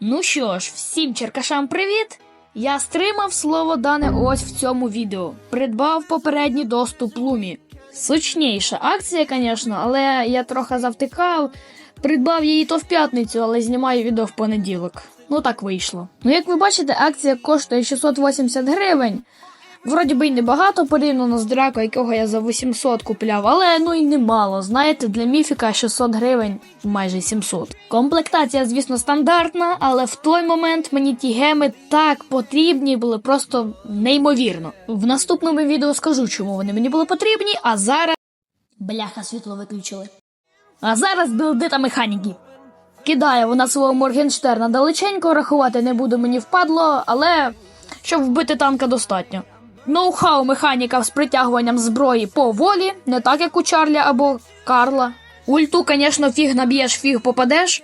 Ну що ж, всім черкашам привіт! Я стримав слово дане ось в цьому відео. Придбав попередній доступ Лумі. Сочніша акція, звісно, але я трохи завтикав. Придбав її то в п'ятницю, але знімаю відео в понеділок. Ну так вийшло. Ну, як ви бачите, акція коштує 680 гривень. Вроді би й небагато порівняно з драко, якого я за 800 купляв, але ну і немало. Знаєте, для міфіка 600 гривень майже 700. Комплектація, звісно, стандартна, але в той момент мені ті геми так потрібні були просто неймовірно. В наступному відео скажу, чому вони мені були потрібні, а зараз. Бляха, світло виключили. А зараз білди та механіки. Кидає вона свого Моргенштерна далеченько, рахувати не буду мені впадло, але щоб вбити танка достатньо. Ноу-хау механіка з притягуванням зброї поволі, не так як у Чарля або Карла. Ульту, звісно, фіг наб'єш, фіг попадеш.